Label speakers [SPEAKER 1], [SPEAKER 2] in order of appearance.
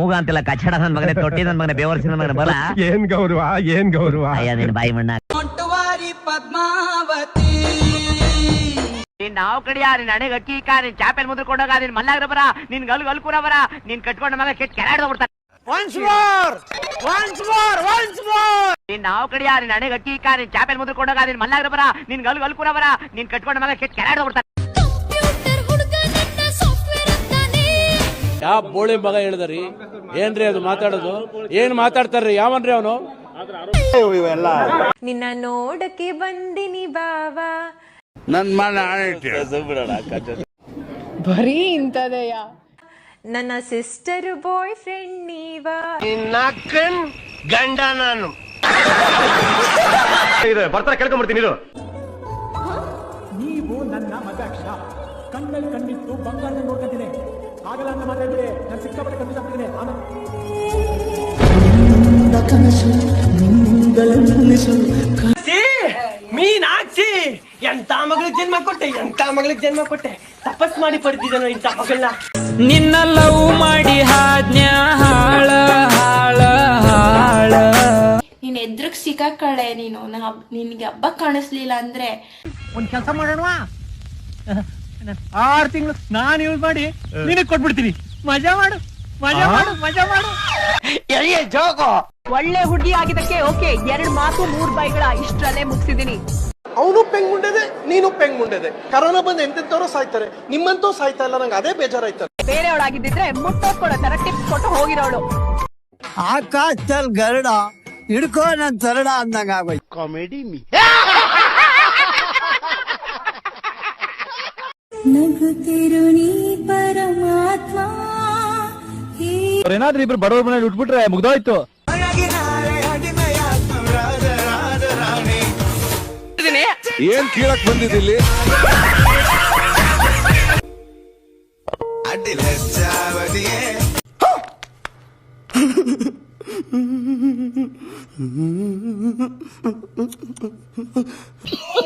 [SPEAKER 1] ಮೂಗ ಅಂತಿಲ್ಲ ಕಚ್ಚಡ ನನ್ ಮಗನೇ ತೊಟ್ಟಿ ನನ್ ಮಗನೇ ಬೇವರ್ಸಿ ನನ್ ಮಗನೇ ಬರ
[SPEAKER 2] ಏನ್ ಗೌರವ ಏನ್ ಗೌರವ?
[SPEAKER 1] ಅಯ್ಯ ನಿನ್ ಬಾಯಿ ಮಣ್ಣ.
[SPEAKER 3] ಮೊಟ್ಟವಾರಿ ಪದ್ಮಾವತಿ.
[SPEAKER 1] ನೀನ್ ನಾವ್ ಕಡಿಯ ನಿನ್ ಹಣೆಗೆ ಅಕ್ಕಿ ಇಕ್ಕ ನಿನ್ ಚಾಪೆಲ್ ಮುದ್ರಕೊಂಡೋಗ ನಿನ್ ಮಲ್ಲಾಗ್ರ ಬರ ನಿನ್ ಗಲ್ ಗಲ್ಕೂರ ಬರ ನಿನ್ ಕಟ್ಕೊಂಡ ಮಗ ಕೆಟ್ಟ ಕೆರಾಡ್ದ ಬಿಡ್ತಾನೆ. ನೀನ್ ನಾವ್ ಕಡಿಯ ನಿನ್ ಹಣೆಗೆ ಅಕ್ಕಿ ಇಕ್ಕ ನಿನ್ ಚಾಪೆಲ್ ಮುದ್ರಕೊಂಡೋಗ ನಿನ್ ಮಲ್ಲಾಗ್ರ ಬರ ನಿನ್ ಗಲ್ ಗಲ್ಕೂರ ಬರ ನಿನ್ ಕಟ್ಕೊಂಡ ಮಗ ಕೆಟ್ಟ ಕೆರಾಡ್ದ ಬಿಡ್ತಾನೆ.
[SPEAKER 4] ನನ್ನ
[SPEAKER 5] ಯಾವ ಬೋಳೆ ಮಗ ಹೇಳಿದ್ರಿ ಏನ್ರಿ ಅದು ಮಾತಾಡೋದು? ಏನ್ ಮಾತಾಡ್ತಾರ್ರಿ? ಯಾವನ್ರಿ ಅವನು?
[SPEAKER 6] ನಿನ್ನ ನೋಡಕ್ಕೆ ಬಂದಿನಿ ಬಾವಾ.
[SPEAKER 7] ಬರೀ ಇಂಥದೆಯಾ?
[SPEAKER 6] ನನ್ನ ಸಿಸ್ಟರ್ ಬಾಯ್ ಫ್ರೆಂಡ್ ನೀವಾ
[SPEAKER 2] ಬರ್ತಾರೆ ಕೇಳ್ಕೊಂಡ್ಬಿಡ್ತೀನಿ ಇದು
[SPEAKER 8] ನೀವು ನನ್ನ ಮದಾಕ್ಷ ಕಣ್ಣಲ್ಲಿ ಕಣ್ಣಿಟ್ಟು ಬಂಗಾರ ನೋಡ್ಕೊಂತೀನಿ ಆಗಲ್ಲ ಅಂತ ಮಾತಾಡಿದ್ರೆ ನಾನು ಸಿಕ್ಕಾಪಟ್ಟೆ ಕನ್ಫ್ಯೂಸ್ ಆಮೇಲೆ
[SPEAKER 3] ಮೀನಾಕ್ಷಿ ಎಂತ ಮಗಳಿಗೆ ಜನ್ಮ ಕೊಟ್ಟೆ ಎಂತ ಮಗಳಿಗೆ ಜನ್ಮ ಕೊಟ್ಟೆ? ತಪಸ್ ಮಾಡಿ ಪಡೆದಿದ್ದನು ಇಂತ ಮಗಳನ್ನ?
[SPEAKER 7] ನಿನ್ನ ಲವ್ ಮಾಡಿ ಹಾಜ್ಞಾ ಹಾಳ ಹಾಳ ಹಾಳ.
[SPEAKER 4] ನೀನ್ ಎದ್ರಗ್ ಸಿಕ್ಕಾಕಳೆ ನೀನು. ನಂಗ್ ನಿನ್ಗೆ ಹಬ್ಬ ಕಾಣಿಸ್ಲಿಲ್ಲ ಅಂದ್ರೆ
[SPEAKER 8] ಒಂದ್ ಕೆಲಸ ಮಾಡೋಣ ಆರ್ ತಿಂಗಳು ನಾನು ಯೂಸ್ ಮಾಡಿ ನಿನಗ್ ಕೊಟ್ಬಿಡ್ತೀನಿ. ಮಜಾ ಮಾಡು ಮಜಾ ಮಾಡು ಮಜಾ ಮಾಡು.
[SPEAKER 7] ಒಳ್ಳೆ ಹುಡುಗಿ ಆಗಿದ್ದಕ್ಕೆ ಓಕೆ ಎರಡ್ ಮಾತು ಮೂರ್ ಬೈಗಳ ಇಷ್ಟರಲ್ಲೇ ಮುಗಿಸಿದೀನಿ
[SPEAKER 9] ಅವನು ಪೆಂಗ್ ಮುಂಡೆದೆ ನೀನು ಪೆಂಗ್ ಮುಂಡೆದೆ ಕರೋನಾ ಬಂದು ಎಂತೆಂತವ್ರು ಸಾಯ್ತಾರೆ. ನಿಮ್ಮಂತೂ ಸಾಯ್ತಾ ಇಲ್ಲ ನಂಗೆ ಅದೇ ಬೇಜಾರಾಯ್ತಾರೆ
[SPEAKER 7] ಬೇರೆಯವಳಾಗಿದ್ದಿದ್ರೆ ಮುಟ್ಟೋದ್ಕೊಡೋ ತರ ಟಿಪ್ಸ್ ಕೊಟ್ಟು ಹೋಗಿರೋಳು.
[SPEAKER 3] ಆಕಾಶದಲ್ಲಿ ಗರುಡ ಹಿಡ್ಕೋ ನನ್ ತರಡ ಅಂದಂಗ ಆಗೋಯ್ತು
[SPEAKER 4] ಕಾಮಿಡಿ ನೀ
[SPEAKER 8] ಏನಾದ್ರೂ ಇಬ್ರು ಬಡವ್ರ ಮನೇಲಿ ಉಟ್ಬಿಟ್ರೆ ಮುಗ್ದೋಯ್ತು.
[SPEAKER 2] ಏನ್ ಕೀಳಕ್ ಬಂದಿದ್ದಿಲ್ಲಿ?